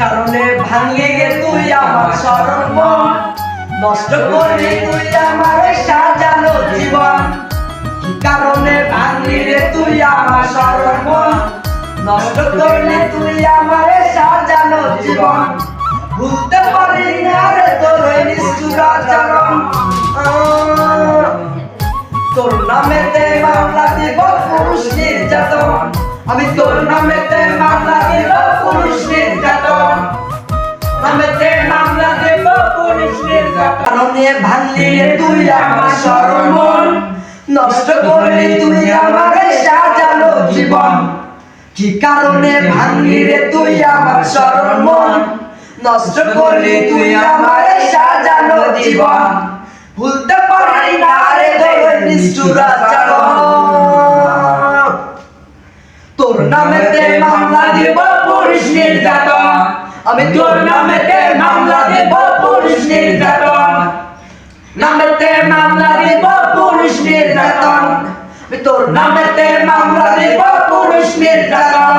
কারণে ভাঙলি গে তুই আমার সর্ব নষ্ট করলি তুই আমার সাজানো জীবন। কি কারণে ভাঙলি রে তুই আমার সর্ব নষ্ট করলি তুই আমার সাজানো জীবন। ভুলতে পারি না রে তোর নিষ্ঠুর আচরণ। তোর নামেতে মামলা দিব পুরুষ নির্যাতন। আমি তোর নামেতে তুই আমার সরমন নষ্ট করলি তুই আমার সাজানো জীবন। কি কারণে ভাঙলি রে তুই আমার সরমন নষ্ট করলি তুই আমার সাজানো জীবন। ভুলতে পারি না রে তোর নিষ্ঠুর তোর নামেতে মামলা দিব পুলিশ নির্যাতন। আমি তোর নামেতে মামলা দিব পুলিশ নির্যাতন। নামেতে মামলা দিব পুলিশ নির্যাতন। তোর নামেতে মামলা দিব পুলিশ নির্যাতন।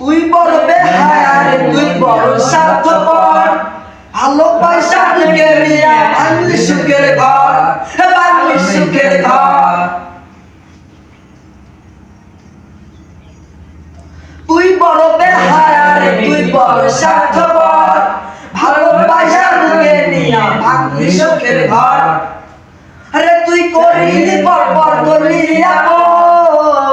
তুই বড় বেহায়ারে, তুই বড় স্বার্থপর সুখের তুই বড় বেহায়ারে তুই বড় স্বার্থপর। ভালো পয়সা ঢুকে নিয়ে বাংলি সুখের ঘর। আরে তুই করিলি পর পর করলি আপন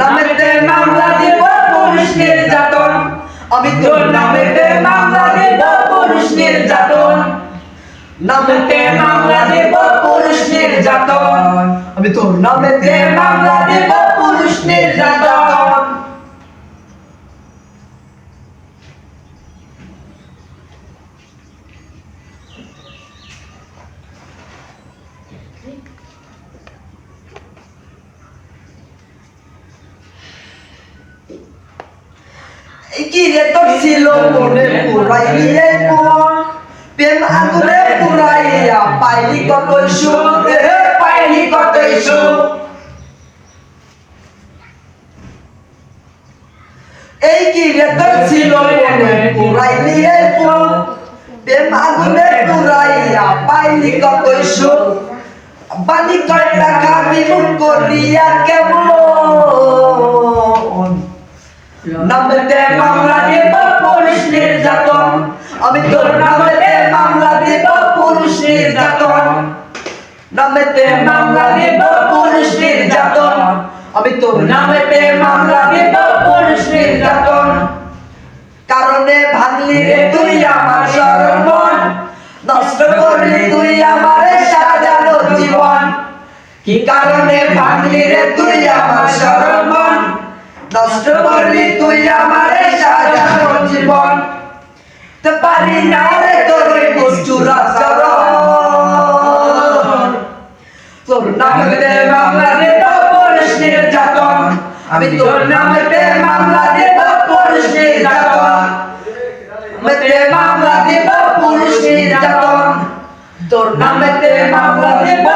নামেতে মামলা দিব পুলিশ নির্যাতন। আমি তোর নামেতে মামলা দিব পুলিশ নির্যাতন। নামেতে মামলা দিব পুলিশ নির্যাতন। আমি তোর নামেতে মামলা দিব পুলিশ নির্যাতন। কি রে তোর ছিল মনে পুরাই রে প্রেম পুরাইয়া পাইলি কত সুখ পাইলি কত সুখ এই কি ছিল মনে পুরাইলি রে প্রেম আগুনে পুরাইয়া পাইলি সুখ বিমুখ করিয়া কেমন নামেতে পুলিশ নির্যাতন। আমি তোর দেব পুলিশ নির্যাতন নামেতে মামলা দেব পুলিশ নির্যাতন আমি তোর নামেতে মামলা দেব পুলিশ নির্যাতন কারণে ভাঙলি রে তুই আমার সর্বন নষ্ট করলি তুই আমার সাজানো জীবন। কি কারণে ভাঙলি রে তুই আমার সর্বন নষ্ট করলি তুই আমার সাজানো জীবন। তো পারি না নামেতে মামলা দেব পুলিশ নির্যাতন আমি তোর নামেতে মামলা দেব পুলিশ নির্যাতন নামেতে মামলা দেব পুলিশ নির্যাতন তোর নামেতে মামলা দেব